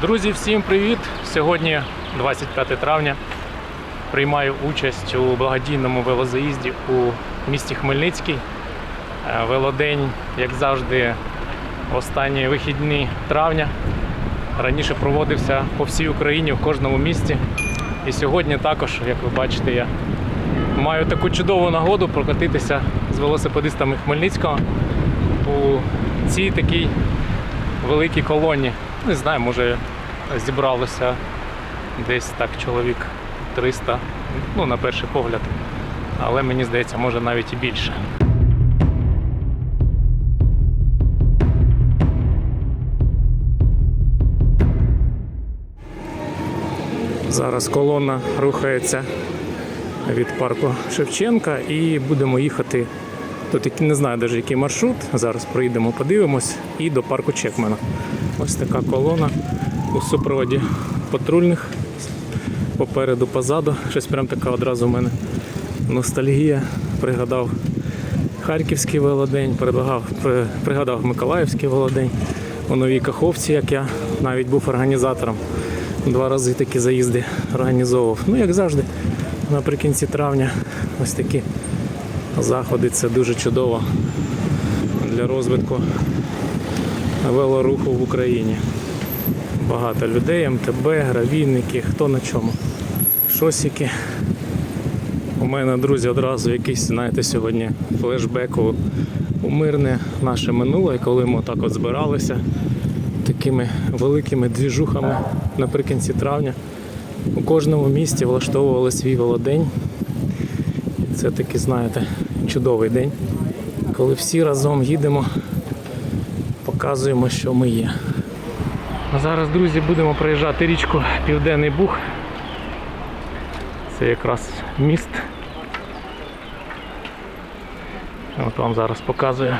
Друзі, всім привіт! Сьогодні 25 травня. Приймаю участь у благодійному велозаїзді у місті Хмельницький. Е, Велодень, як завжди, в останні вихідні травня. Раніше проводився по всій Україні в кожному місті. І сьогодні також, як ви бачите, я маю таку чудову нагоду прокатитися з велосипедистами Хмельницького у цій такій великій колоні. Не знаю, може зібралося десь так чоловік 300, ну на перший погляд. Але мені здається, може навіть і більше. Зараз колона рухається від парку Шевченка і будемо їхати. Тут не знаю навіть який маршрут. Зараз проїдемо, подивимось і до парку Чекмена. Ось така колона у супроводі патрульних. Попереду, позаду. Щось прям така одразу в мене ностальгія. Пригадав Харківський велодень, пригадав, пригадав Миколаївський велодень у Новій Каховці, як я навіть був організатором. Два рази такі заїзди організовував. Ну, як завжди, наприкінці травня ось такі заходи це дуже чудово для розвитку велоруху в Україні. Багато людей, МТБ, гравійники, хто на чому. Шосики. У мене, друзі, одразу якийсь, знаєте, сьогодні флешбек у, мирне наше минуле, коли ми так от збиралися такими великими двіжухами наприкінці травня. У кожному місті влаштовували свій велодень. І Це такий, знаєте, чудовий день, коли всі разом їдемо, показуємо, що ми є. Зараз, друзі, будемо проїжджати річку Південний Буг. Це якраз міст. От вам зараз показую.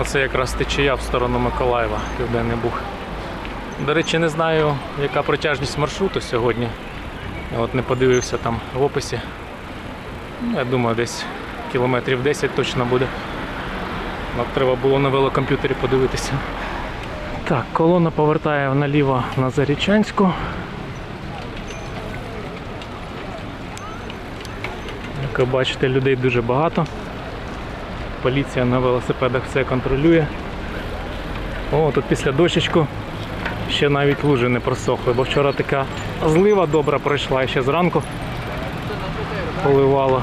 Оце якраз течія в сторону Миколаєва, Південний Буг. До речі, не знаю, яка протяжність маршруту сьогодні. От не подивився там в описі. Ну, я думаю, десь кілометрів 10 точно буде. Ну, треба було на велокомп'ютері подивитися. Так, колона повертає наліво на Зарічанську. Як ви бачите, людей дуже багато. Поліція на велосипедах все контролює. О, тут після дощечку ще навіть лужи не просохли, бо вчора така злива добра пройшла і ще зранку поливало.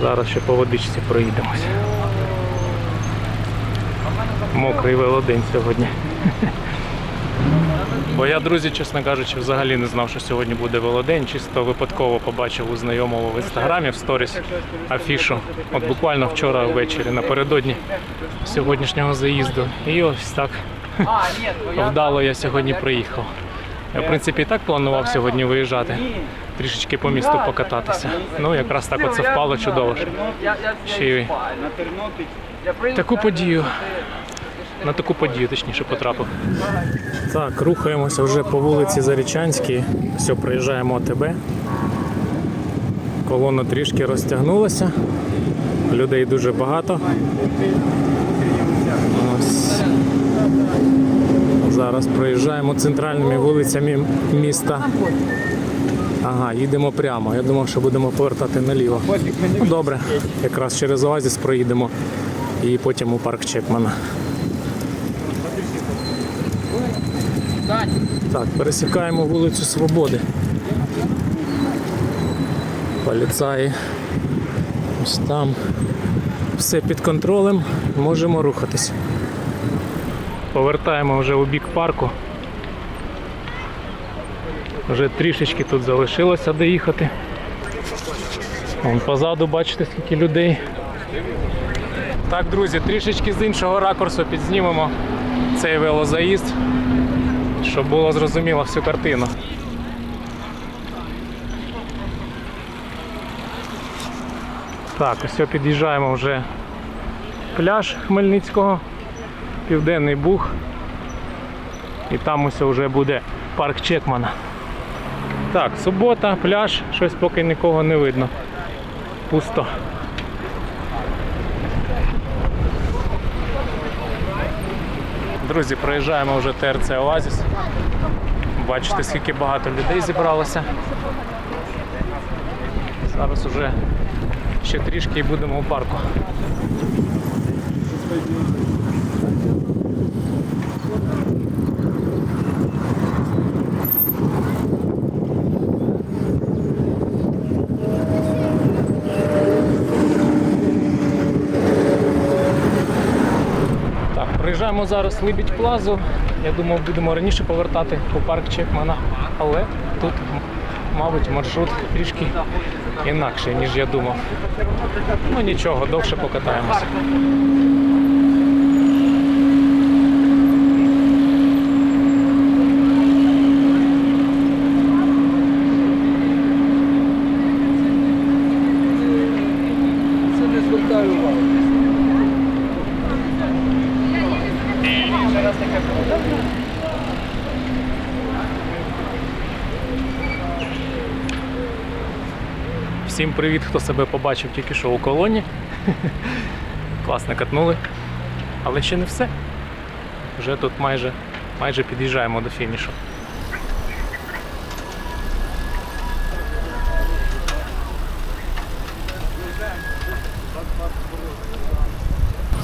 Зараз ще по водичці проїдемось. Мокрий велодень сьогодні. Бо я, друзі, чесно кажучи, взагалі не знав, що сьогодні буде велодень. Чисто випадково побачив у знайомого в інстаграмі в сторіс афішу. От буквально вчора ввечері напередодні сьогоднішнього заїзду. І ось так вдало я сьогодні приїхав. Я, в принципі, і так планував сьогодні виїжджати, трішечки по місту покататися. Ну, якраз так оце впало чудово. що Ще й таку подію. На таку подію, точніше, потрапив. Так, рухаємося вже по вулиці Зарічанській. Все, проїжджаємо ОТБ. Колона трішки розтягнулася. Людей дуже багато. Ось. Зараз проїжджаємо центральними вулицями міста. Ага, їдемо прямо. Я думав, що будемо повертати наліво. Ну, добре, якраз через Оазіс проїдемо і потім у парк Чекмана. Так, пересікаємо вулицю Свободи. Поліцаї. Ось там. Все під контролем, можемо рухатись. Повертаємо вже у бік парку. Вже трішечки тут залишилося доїхати. Вон позаду бачите, скільки людей. Так, друзі, трішечки з іншого ракурсу підзнімемо цей велозаїзд, щоб було зрозуміло всю картину. Так, ось під'їжджаємо вже пляж Хмельницького, Південний Буг. І там ось вже буде парк Чекмана. Так, субота, пляж, щось поки нікого не видно. Пусто. Друзі, проїжджаємо вже ТРЦ Оазіс. Бачите, скільки багато людей зібралося. Зараз уже ще трішки і будемо у парку. Проїжджаємо зараз Либідь Плазу. Я думав, будемо раніше повертати у парк Чекмана, але тут, мабуть, маршрут трішки інакший, ніж я думав. Ну нічого, довше покатаємося. Всім привіт, хто себе побачив тільки що у колоні. Класно катнули. Але ще не все. Вже тут майже, майже під'їжджаємо до фінішу.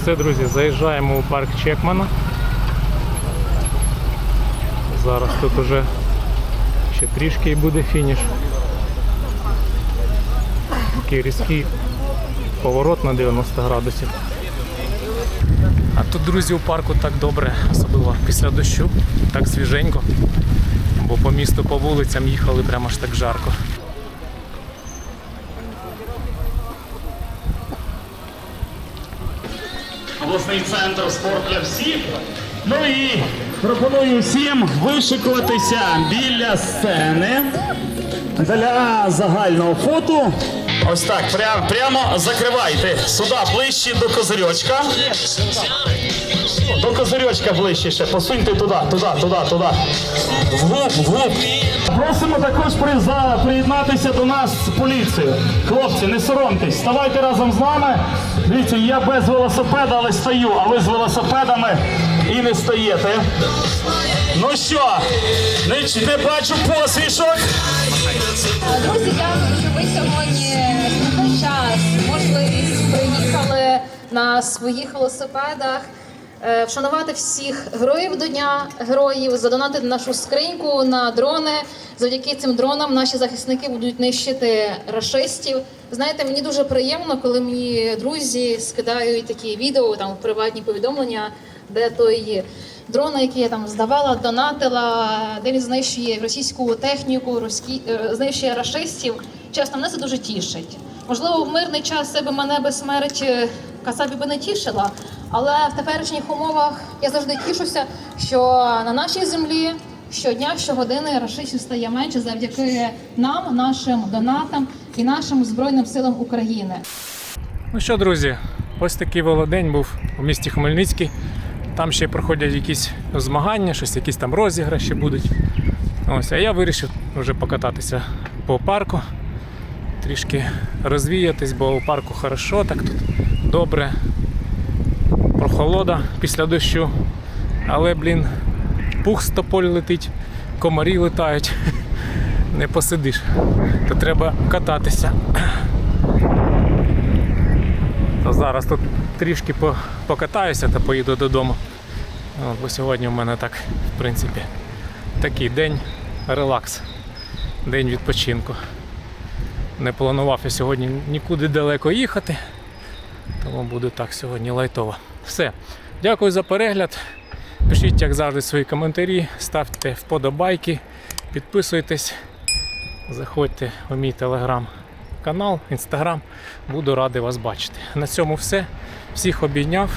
Все, друзі, заїжджаємо у парк Чекмана. Зараз тут уже ще трішки і буде фініш. Такий різкий поворот на 90 градусів. А тут, друзі, у парку так добре, особливо після дощу, так свіженько. Бо по місту, по вулицям їхали прямо аж так жарко. обласний центр спорт для всіх. Ну і пропоную всім вишикуватися біля сцени для загального фото. Ось так, прям, прямо закривайте сюди ближче до козирьочка. До козирьочка ближче ще. Посуньте туди, туди, туди, туди. Вглуб, вглуб. Просимо також приєднатися до нас з поліцією. Хлопці, не соромтесь, ставайте разом з нами. Дивіться, я без велосипеда, але стою, а ви з велосипедами і не стоїте. Ну що, не, бачу посвішок. Друзі, дякую, що ви сьогодні знайшли час, можливість приїхали на своїх велосипедах. е, Вшанувати всіх героїв до Дня героїв, задонатити нашу скриньку на дрони. Завдяки цим дронам наші захисники будуть нищити рашистів. Знаєте, мені дуже приємно, коли мені друзі скидають такі відео, там приватні повідомлення, де той дрон, який я там здавала, донатила, де він знищує російську техніку, російські, е, знищує рашистів. Чесно, мене це дуже тішить. Можливо, в мирний час це би мене би смерть Касабі би не тішила, але в теперішніх умовах я завжди тішуся, що на нашій землі щодня, щогодини рашистів стає менше завдяки нам, нашим донатам і нашим збройним силам України. Ну що, друзі, ось такий велодень був у місті Хмельницький. Там ще проходять якісь змагання, щось, якісь там розіграші будуть. Ось, а я вирішив вже покататися по парку, трішки розвіятись, бо у парку хорошо, так тут добре, прохолода після дощу. Але, блін, пух з тополі летить, комарі летають. Не посидиш. То треба кататися. То зараз тут трішки покатаюся та поїду додому. Бо сьогодні у мене так, в принципі, такий день релакс, день відпочинку. Не планував я сьогодні нікуди далеко їхати, тому буде так сьогодні лайтово. Все. Дякую за перегляд. Пишіть, як завжди, свої коментарі, ставте вподобайки, підписуйтесь, заходьте у мій телеграм канал, інстаграм. Буду радий вас бачити. На цьому все. Всіх обійняв.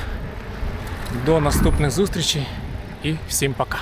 До наступних зустрічей і всім пока.